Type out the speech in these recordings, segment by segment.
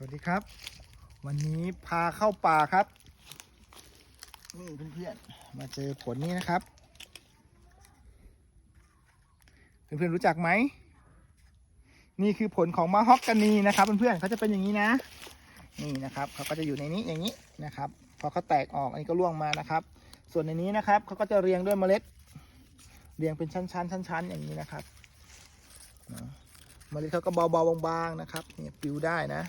สวัสดีครับ วันนี้พาเข้าป่าครับนี่เพื่อนๆมาเจอผลนี้นะครับ เพื่อนๆรู้จักไหมนี่คือผลของมะฮอกกานีนะครับเพื่อนๆเขาจะเป็นอย่างนี้นะ นี่นะครับเขาก็จะอยู่ในนี้อย่างนี้นะครับพอเขาแตกออกอันนี้ก็ร่วงมานะครับ ส่วนในนี้นะครับเขาก็จะเรียงด้วยเมล็ด เรียงเป็นชั้นๆชั้นๆอย่างนี้นะครับเนาะเมล็ดเขาก็เบาๆบางๆนะครับเนี่ยปลิวได้นะ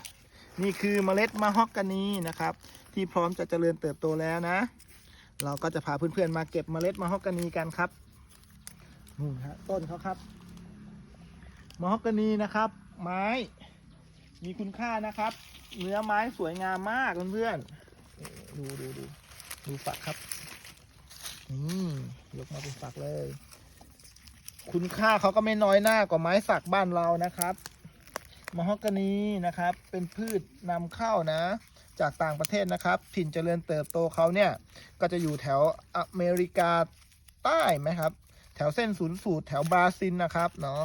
นี่คือเมล็ดมะฮอกกานีนะครับ ที่พร้อมจะเจริญเติบโตแล้วนะ เราก็จะพาเพื่อนๆมาเก็บเมล็ดมะฮอกกานีกันครับนู่นฮะต้นเขาครับมะฮอกกานีนะครับ ไม้มีคุณค่านะครับ เนื้อไม้สวยงามมากเพื่อนๆดูดูดูดูฝักครับนี่ยกมาเป็นฝักเลย คุณค่าเขาก็ไม่น้อยหน้ากว่าไม้สักบ้านเรานะครับ มะฮอกกานีนะครับ เป็นพืชนำเข้านะ จากต่างประเทศนะครับ ถิ่นเจริญเติบโตเขาเนี่ยก็จะอยู่แถวอเมริกาใต้ไหมครับ แถวเส้นศูนย์สูตรแถวบราซิลนะครับเนาะ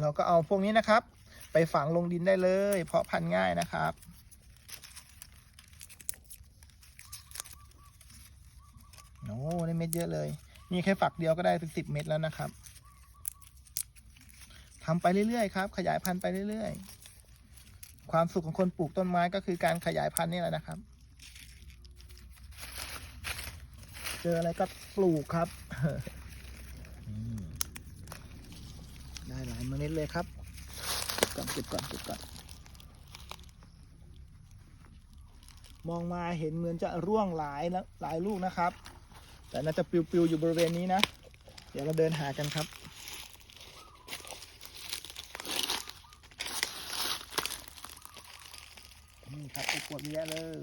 เราก็เอาพวกนี้นะครับ ไปฝังลงดินได้เลย เพราะพันธุ์ง่ายนะครับโอ้ได้เม็ดเยอะเลย นี่แค่ฝักเดียวก็ได้ถึงสิบเม็ดแล้วนะครับ ทำไปเรื่อยๆครับ ขยายพันธุ์ไปเรื่อยๆ ความสุขของคนปลูกต้นไม้ก็คือการขยายพันธุ์นี่แหละนะครับ เจออะไรก็ปลูกครับ ได้หลายเมล็ดเลยครับเก็บก่อนเก็บก่อนเก็บก่อนมองมาเห็นเหมือนจะร่วงหลายหลายลูกนะครับ แต่น่าจะปิวๆอยู่บริเวณนี้นะ เดี๋ยวเราเดินหากันครับ ครับไปวดเยอะเลย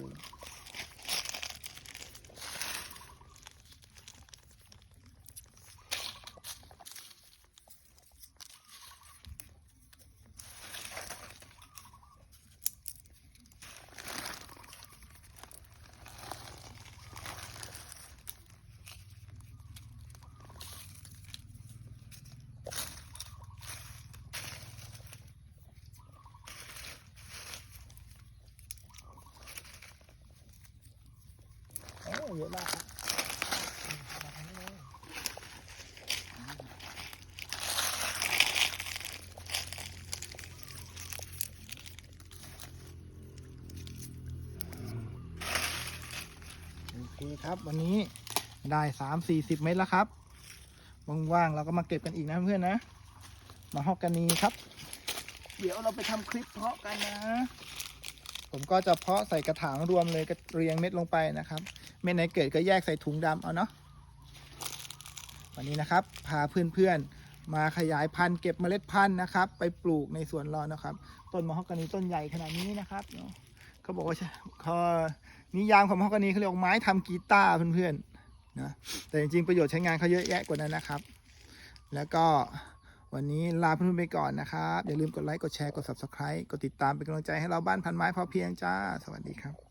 เยอะมากครับโอเคครับวันนี้ได้สามสี่สิบเมตรแล้วครับว่างๆเราก็มาเก็บกันอีกนะเพื่อนนะ มาฮอกกานีครับ เดี๋ยวเราไปทำคลิปเพาะกันนะ ผมก็จะเพาะใส่กระถางรวมเลยกเรียงเม็ดลงไปนะครับ เม็ดไหนเกิดก็แยกใส่ถุงดำเอาเนาะวันนี้นะครับ พาเพื่อนๆ มาขยายพันธุ์เก็บเมล็ดพันธุ์นะครับ ไปปลูกในสวนเรานะครับ ต้นมะฮอกกานีต้นใหญ่ขนาดนี้นะครับเนาะเขาบอกว่าใช่เขานิยามของมะฮอกกานีเขาเรียกไม้ทำกีตาร์เพื่อนๆนะแต่จริงๆประโยชน์ใช้งานเขาเยอะแยะกว่านั้นนะครับ แล้วก็วันนี้ลาเพื่อนๆไปก่อนนะครับ อย่าลืมกดไลค์กดแชร์กด subscribe กดติดตามเป็นกำลังใจให้เราบ้านพันไม้พอเพียงจ้า สวัสดีครับ